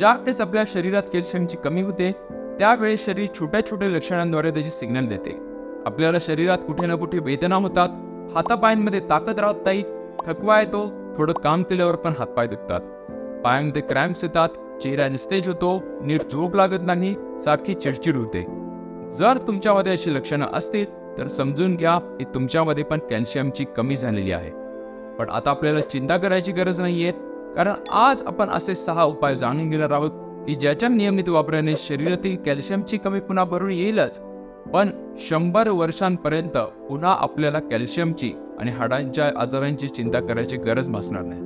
ज्यावेळेस आपल्या शरीरात कॅल्शियमची कमी होते त्यावेळेस शरीर छोट्या छोट्या लक्षणांद्वारे त्याची सिग्नल देते. आपल्याला शरीरात कुठे ना कुठे वेदना होतात हातापायांमध्ये ताकद राहत नाही थकवा येतो थोडं काम केल्यावर पण हातपाय दुखतात. पायांमध्ये क्रॅम्प्स येतात चेहरा निस्तेज होतो नीट झोप लागत नाही सारखी चिडचिड होते. जर तुमच्यामध्ये अशी लक्षणं असतील तर समजून घ्या की तुमच्यामध्ये पण कॅल्शियमची कमी झालेली आहे. पण आता आपल्याला चिंता करायची गरज नाहीये. कारण आज आपण असे सहा उपाय जाणून घेणार आहोत की ज्याच्या नियमित वापराने शरीरातील कॅल्शियमची कमी पुन्हा भरून येईलच. पण शंभर वर्षांपर्यंत पुन्हा आपल्याला कॅल्शियमची आणि हाडांच्या आजारांची चिंता करायची गरज भासणार नाही.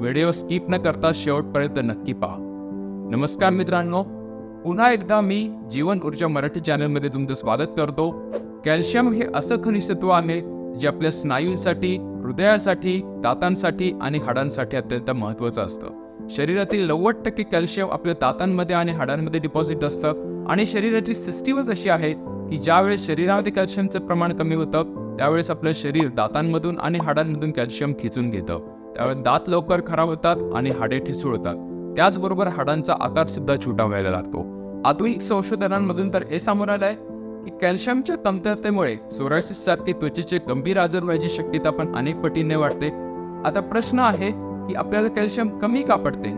व्हिडिओ स्किप न करता शेवटपर्यंत नक्की पहा. नमस्कार मित्रांनो पुन्हा एकदा मी जीवन ऊर्जा मराठी चॅनलमध्ये तुमचं स्वागत करतो. कॅल्शियम हे असं खनिज तत्व आहे जे आपल्या स्नायूंसाठी हृदयासाठी दातांसाठी आणि हाडांसाठी अत्यंत महत्त्वाचं असतं. शरीरातील नव्वद टक्के कॅल्शियम आपल्या दातांमध्ये आणि हाडांमध्ये डिपॉझिट असतं आणि शरीराची सिस्टीमच अशी आहे की ज्यावेळेस शरीरामध्ये कॅल्शियमचं प्रमाण कमी होतं त्यावेळेस आपलं शरीर दातांमधून आणि हाडांमधून कॅल्शियम खेचून घेतं. त्यावेळेस दात लवकर खराब होतात आणि हाडे ठिसूळ होतात त्याचबरोबर हाडांचा आकार सुद्धा छोटा व्हायला लागतो. आधुनिक संशोधनांमधून तर हे समोर आलंय की कॅल्शियमच्या कमतरतेमुळे सोरायसिस सारखी त्वचेचे गंभीर आजार व्हायची शक्यता पण अनेक पटीने वाढते. आता प्रश्न आहे की आपल्याला कॅल्शियम कमी का पडते?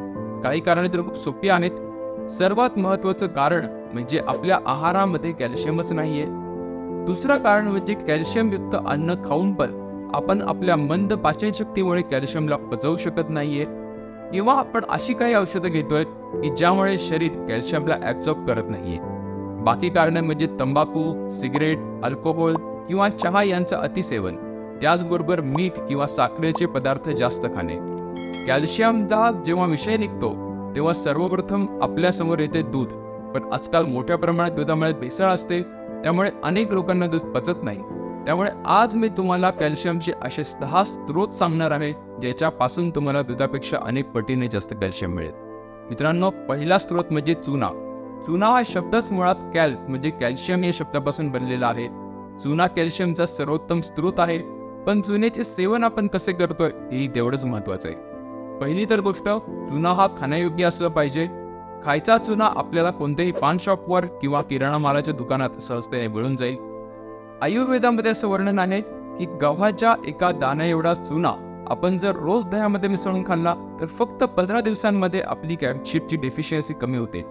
काही कारणे तर खूप सोपी आहेत. सर्वात महत्वाचं कारण म्हणजे आपल्या आहारामध्ये कॅल्शियमच नाहीये. दुसरं कारण म्हणजे कॅल्शियमयुक्त अन्न खाऊन पण आपण आपल्या मंद पाचनशक्तीमुळे कॅल्शियमला पचवू शकत नाहीये. किंवा आपण अशी काही औषधं घेतोय की ज्यामुळे शरीर कॅल्शियमला ऍब्झॉर्ब करत नाहीये. बाकी कारणं म्हणजे तंबाखू सिगरेट अल्कोहोल किंवा चहा यांचं अतिसेवन. त्याचबरोबर मीठ किंवा साखरेचे पदार्थ जास्त खाणे. कॅल्शियमचा जेव्हा विषय निघतो तेव्हा सर्वप्रथम आपल्यासमोर येते दूध. पण आजकाल मोठ्या प्रमाणात दुधामुळे भेसळ असते त्यामुळे अनेक लोकांना दूध पचत नाही. त्यामुळे आज मी तुम्हाला कॅल्शियमचे असे दहा स्रोत सांगणार आहे ज्याच्यापासून तुम्हाला दुधापेक्षा अनेक पटीने जास्त कॅल्शियम मिळेल. मित्रांनो पहिला स्रोत म्हणजे चुना. चुना हा शब्दच मुळात कॅल म्हणजे कॅल्शियम या शब्दापासून बनलेला आहे. चुना कॅल्शियमचा सर्वोत्तम स्रोत आहे पण चुन्याचे सेवन आपण कसे करतोय हे तेवढंच महत्वाचं आहे. पहिली तर गोष्ट चुना हा खाण्यायोग्य असलं पाहिजे. खायचा चुना आपल्याला कोणत्याही पान शॉपवर किंवा किराणा मालाच्या दुकानात सहजतेने मिळून जाईल. आयुर्वेदामध्ये असं वर्णन आहे की गव्हाच्या एका दाण्या एवढा चुना आपण जर रोज दह्यामध्ये मिसळून खाल्ला तर फक्त पंधरा दिवसांमध्ये आपली कॅल्शियमची डेफिशियन्सी कमी होते.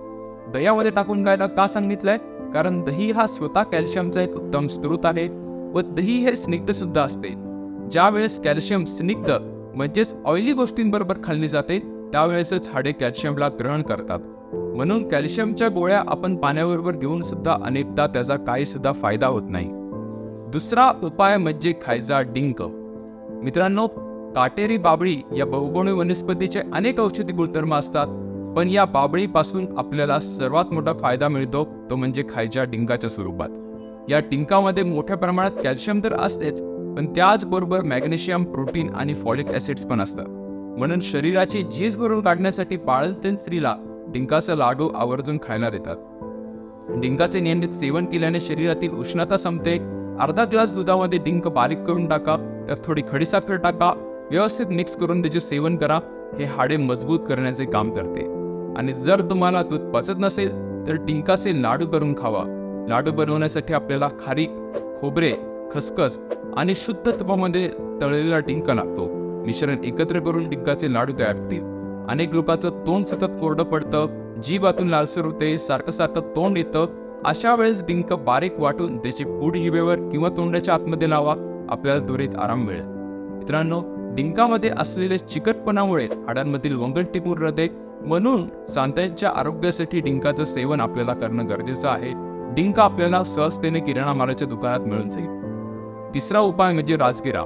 दह्यामध्ये टाकून खायला का सांगितलंय? कारण दही हा स्वतः कॅल्शियमचा एक उत्तम स्रोत आहे व दही हे स्निग्ध सुद्धा असते. ज्या वेळेस कॅल्शियम स्निग्ध म्हणजेच ऑइली गोष्टींबरोबर खाल्ली जाते त्यावेळेसच हाडे कॅल्शियमला ग्रहण करतात. म्हणून कॅल्शियमच्या गोळ्या आपण पाण्याबरोबर घेऊन सुद्धा अनेकदा त्याचा काही सुद्धा फायदा होत नाही. दुसरा उपाय म्हणजे खायचा डिंक. मित्रांनो काटेरी बाबळी या बहुगुणी वनस्पतीचे अनेक औषधी गुणधर्म असतात. पण या बाबळीपासून आपल्याला सर्वात मोठा फायदा मिळतो तो म्हणजे खायच्या डिंकाच्या स्वरूपात. या डिंकामध्ये मोठ्या प्रमाणात कॅल्शियम तर असतेच पण त्याचबरोबर मॅग्नेशियम प्रोटीन आणि फॉलिक ऍसिड्स पण असतात. म्हणून शरीराची झीज भरून काढण्यासाठी बाळंतीण स्त्रीला डिंकाचा लाडू आवर्जून खायला देतात. डिंकाचे नियमित सेवन केल्याने शरीरातील उष्णता संपते. अर्धा ग्लास दुधामध्ये डिंक बारीक करून टाका त्यात थोडी खडीसाखर टाका व्यवस्थित मिक्स करून त्याचे सेवन करा हे हाडे मजबूत करण्याचे काम करते. आणि जर तुम्हाला दूध पचत नसेल तर डिंकाचे लाडू करून खावा. लाडू बनवण्यासाठी आपल्याला खारीक खोबरे खसखस आणि शुद्ध तुपामध्ये तळलेला डिंक लागतो. मिश्रण एकत्र करून डिंकाचे लाडू तयार होतील. अनेक लोकांचं तोंड सतत कोरडं पडतं जीवातून लालसर होते सारखं सारखं तोंड येतं. अशा वेळेस डिंक बारीक वाटून त्याची पूड जिभेवर किंवा तोंडाच्या आतमध्ये लावा आपल्याला त्वरित आराम मिळेल. मित्रांनो डिंकामध्ये असलेले चिकटपणामुळे हाडांमधील वंगण टिपून हृदय म्हणून सांत्यांच्या आरोग्यासाठी डिंकाचं सेवन आपल्याला करणं गरजेचं आहे. डिंक आपल्याला सहजतेने किराणा मालाच्या दुकानात मिळून जाईल. तिसरा उपाय म्हणजे राजगिरा.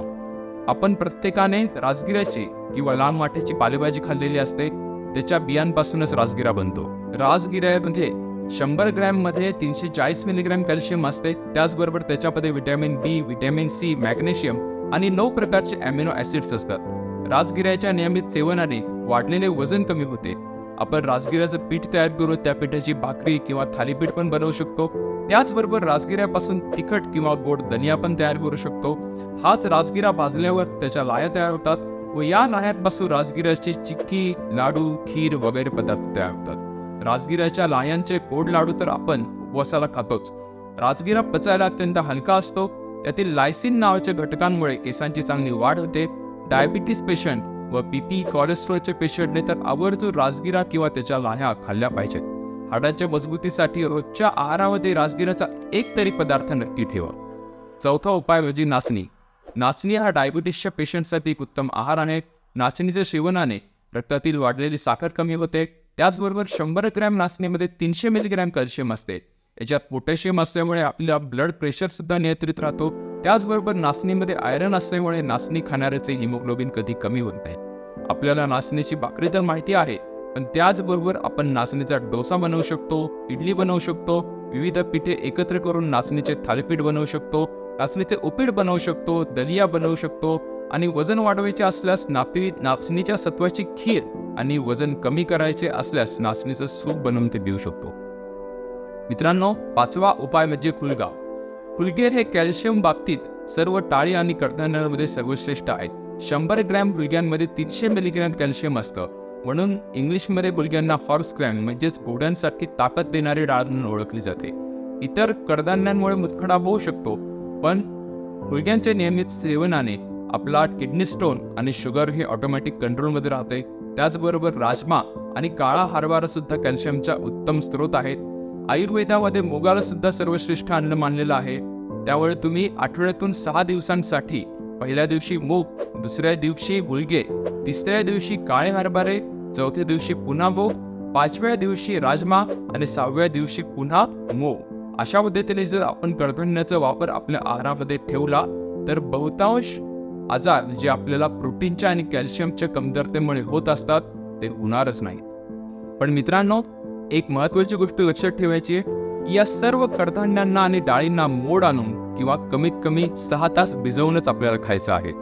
आपण प्रत्येकाने राजगिऱ्याची किंवा लाल माठ्याची पालेभाजी खाल्लेली असते त्याच्या बियांपासूनच राजगिरा बनतो. राजगिऱ्यामध्ये म्हणजे शंभर ग्रॅममध्ये तीनशे चाळीस मिलीग्रॅम कॅल्शियम असते. त्याचबरोबर त्याच्यामध्ये vitamin B vitamin C magnesium आणि नऊ प्रकारचे अॅमिनो ऍसिड्स असतात. राजगिऱ्याच्या नियमित सेवनाने वाढलेले वजन कमी होते. आपण राजगिऱ्याचं पीठ तयार करून त्या पिठाची भाकरी किंवा थालीपीठ पण बनवू शकतो. त्याचबरोबर राजगिऱ्यापासून तिखट किंवा गोड दनिया पण तयार करू शकतो. हाच राजगिरा भाजल्यावर त्याच्या लाया तयार होतात व या लाह्यांपासून राजगिऱ्याची चिक्की लाडू खीर वगैरे पदार्थ तयार होतात. राजगिराच्या लाह्यांचे गोड लाडू तर आपण वसाला खातोच. राजगिरा पचायला अत्यंत हलका असतो. त्यातील लायसिन नावाच्या घटकांमुळे केसांची चांगली वाढ होते. डायबिटीस पेशंट व बीपी कोलेस्ट्रॉलचे पेशंटने तर आवर्जून राजगिरा किंवा त्याच्या लाह्या खाल्ल्या पाहिजेत. हाडांच्या मजबूतीसाठी रोजच्या आहारामध्ये राजगिराचा एक तरी पदार्थ नक्की ठेवा. चौथा उपाय म्हणजे नाचणी. नाचणी हा डायबिटीसच्या पेशंटसाठी एक उत्तम आहार आहे. नाचणीच्या सेवनाने रक्तातील वाढलेली साखर कमी होते. त्याचबरोबर शंभर ग्रॅम नाचणीमध्ये तीनशे मिलीग्रॅम कॅल्शियम असते. याच्यात पोटॅशियम असल्यामुळे आपला ब्लड प्रेशरसुद्धा नियंत्रित राहतो. त्याचबरोबर नाचणीमध्ये आयरन असल्यामुळे नाचणी खाणाऱ्याचे हिमोग्लोबिन कधी कमी होत नाही. आपल्याला नाचणीची भाकरी तर माहिती आहे पण त्याचबरोबर आपण नाचणीचा डोसा बनवू शकतो इडली बनवू शकतो विविध पिठे एकत्र करून नाचणीचे थालीपीठ बनवू शकतो नाचणीचे उपीट बनवू शकतो दलिया बनवू शकतो आणि वजन वाढवायचे असल्यास नापी नाचणीच्या सत्वाची खीर आणि वजन कमी करायचे असल्यास नाचणीचं सूप बनवून ते पिऊ शकतो. मित्रांनो पाचवा उपाय म्हणजे खुलगाव. हुलगेर हे कॅल्शियम बाबतीत सर्व टाळी आणि कडधान्यांमध्ये सर्वश्रेष्ठ आहेत. शंभर ग्रॅम हुलग्यांमध्ये तीनशे मिलीग्रॅम कॅल्शियम असतं. म्हणून इंग्लिशमध्ये हुलग्यांना हॉर्स ग्रॅम म्हणजेच घोड्यांसारखी ताकद देणारी डाळ म्हणून ओळखली जाते. इतर कडधान्यांमुळे मुतखडा होऊ शकतो पण हुलग्यांच्या नियमित सेवनाने आपला किडनी स्टोन आणि शुगर हे ऑटोमॅटिक कंट्रोलमध्ये राहते. त्याचबरोबर राजमा आणि काळा हरभरा सुद्धा कॅल्शियमचा उत्तम स्रोत आहेत. आयुर्वेदामध्ये मुगाला सुद्धा सर्वश्रेष्ठ अन्न मानलेलं आहे. त्यामुळे तुम्ही आठवड्यातून सहा दिवसांसाठी पहिल्या दिवशी मूग दुसऱ्या दिवशी मुलगे तिसऱ्या दिवशी काळे हरभरे चौथ्या दिवशी पुन्हा मूग पाचव्या दिवशी राजमा आणि सहाव्या दिवशी पुन्हा मूग. अशा पद्धतीने जर आपण कडधान्याचा वापर आपल्या आहारामध्ये ठेवला तर बहुतांश आजार जे आपल्याला प्रोटीनच्या आणि कॅल्शियमच्या कमतरतेमुळे होत असतात ते होणारच नाहीत. पण मित्रांनो एक महत्वाची गोष्ट लक्षात ठेवायची आहे या सर्व कडधान्यांना आणि डाळींना मोड आणून किंवा कमीत कमी सहा तास भिजवूनच आपल्याला खायचं आहे.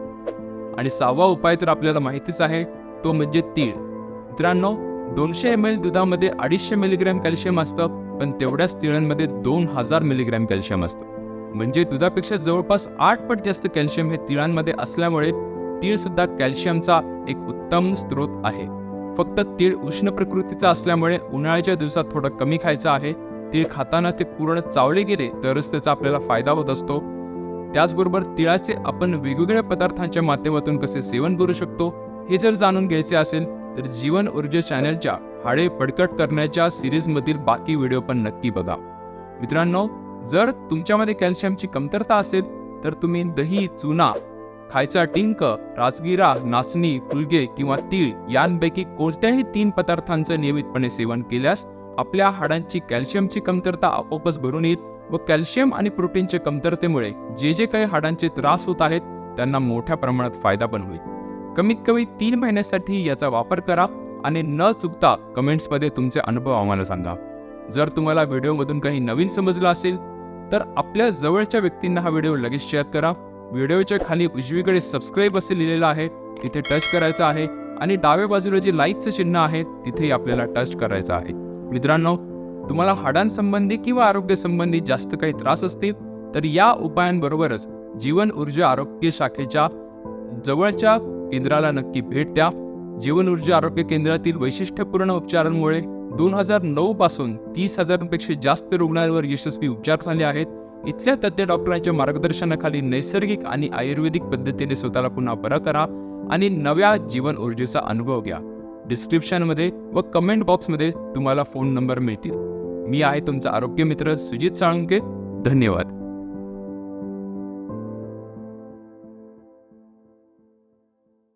आणि सहावा उपाय तर आपल्याला माहितीच आहे तो म्हणजे तीळ. मित्रांनो दोनशे एम एल दुधामध्ये अडीचशे मिलीग्रॅम कॅल्शियम असतं पण तेवढ्याच तिळांमध्ये दोन हजार मिलीग्रॅम कॅल्शियम असतं. म्हणजे दुधापेक्षा जवळपास आठ पट जास्त कॅल्शियम हे तिळांमध्ये असल्यामुळे तीळ सुद्धा कॅल्शियमचा एक उत्तम स्रोत आहे. फक्त तीळ उष्ण प्रकृतीचा असल्यामुळे उन्हाळ्याच्या दिवसात थोडं कमी खायचं आहे तीळ खाताना ते पूर्ण चावले गेले तरच त्याचा आपल्याला फायदा होत असतो. त्याचबरोबर तिळाचे आपण वेगवेगळ्या पदार्थांच्या माध्यमातून कसे सेवन करू शकतो हे जर जाणून घ्यायचे असेल तर जीवन ऊर्जा चॅनलच्या हाडे पडकट करण्याच्या सिरीजमधील बाकी व्हिडिओ पण नक्की बघा. मित्रांनो जर तुमच्यामध्ये कॅल्शियमची कमतरता असेल तर तुम्ही दही चुना खायचा डिंक राजगिरा नाचणी फुलगे किंवा तीळ यांपैकी कोणत्याही तीन पदार्थांचं नियमितपणे सेवन केल्यास आपल्या हाडांची कॅल्शियमची कमतरता आपोआपच भरून येईल व कॅल्शियम आणि प्रोटीनच्या कमतरतेमुळे जे जे काही हाडांचे त्रास होत आहेत त्यांना मोठ्या प्रमाणात फायदा पण होईल. कमीत कमी तीन महिन्यासाठी याचा वापर करा आणि न चुकता कमेंट्समध्ये तुमचे अनुभव आम्हाला सांगा. जर तुम्हाला व्हिडिओमधून काही नवीन समजलं असेल तर आपल्या जवळच्या व्यक्तींना हा व्हिडिओ लगेच शेअर करा. व्हिडिओच्या खाली उजवीकडे सबस्क्राईब असे लिहिलेलं आहे तिथे टच करायचं आहे आणि डाव्या बाजूला जे लाईकचं चिन्ह आहे तिथेही आपल्याला टच करायचं आहे. मित्रांनो तुम्हाला हाडांसंबंधी किंवा आरोग्यासंबंधी जास्त काही त्रास असतील तर या उपायांबरोबरच जीवन ऊर्जा आरोग्य शाखेच्या जवळच्या केंद्राला नक्की भेट द्या. जीवन ऊर्जा आरोग्य केंद्रातील वैशिष्ट्यपूर्ण उपचारांमुळे दोन हजार नऊ पासून तीस हजारांपेक्षा जास्त रुग्णांवर यशस्वी उपचार झाले आहेत. इथल्या तज्ज्ञ डॉक्टरांच्या मार्गदर्शनाखाली नैसर्गिक आणि आयुर्वेदिक पद्धतीने स्वतःला पुन्हा बरं करा आणि नव्या जीवन ऊर्जेचा अनुभव घ्या. डिस्क्रिप्शनमध्ये व कमेंट बॉक्समध्ये तुम्हाला फोन नंबर मिळतील. मी आहे तुमचा आरोग्य मित्र सुजित साळुंके. धन्यवाद.